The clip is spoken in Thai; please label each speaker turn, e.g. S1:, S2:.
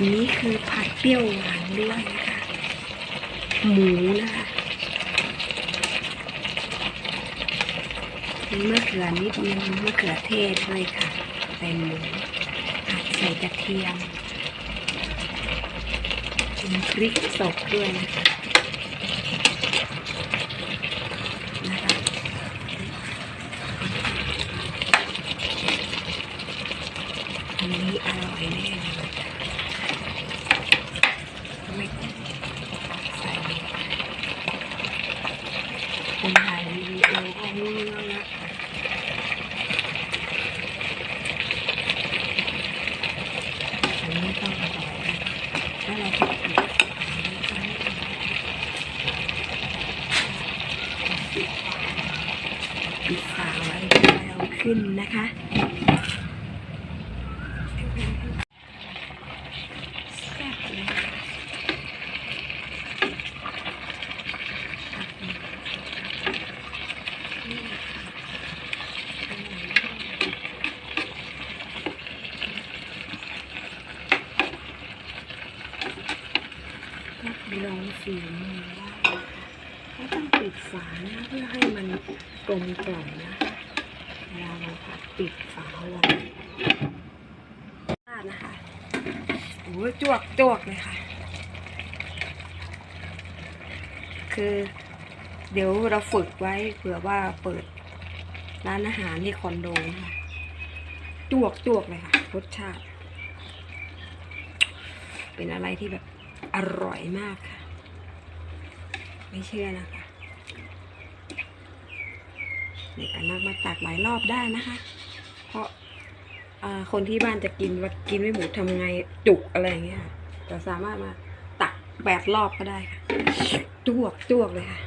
S1: นี่คือผัดเปรี้ยวหวานด้วยนะคะหมูนะคะมีมะเขือนิดนึงมะเขือเทศด้วยค่ะเป็นหมูผัดใส่กระเทียมมีพริกสดด้วยนะคะนะคะอันนี้อร่อยแน่เลยไม่ใส่ คนถ่ายวีดีโอก็ง่วงแล้วนะคะอันนี้ต้องอร่อยนะแล้วเราก็ปิดปิดฝาไว้แล้วขึ้นนะคะ แซ่บเลยก็ ลองสีมือว่าก็ต้องปิดฝานะเพื่อให้มันกลมกล่อมนะเวลาเราผัดปิดฝาไว้นะคะโอ้ยจวกจวกเลยค่ะ คือเดี๋ยวเราฝึกไว้เผื่อว่าเปิดร้านอาหารที่คอนโดนะคะจวกจวกเลยค่ะรสชาติ เป็นอะไรที่แบบ อร่อยมากค่ะ ไม่เชื่อนะคะเด็กกันนักมาตักหลายรอบได้นะคะ เพราะาคนที่บ้านจะกินว่ากินไม่หมดทำไงจุกอะไรอย่างเงี้ยแต่สามารถมาตักแปดรอบก็ได้ค่ะจวกจวกเลยค่ะ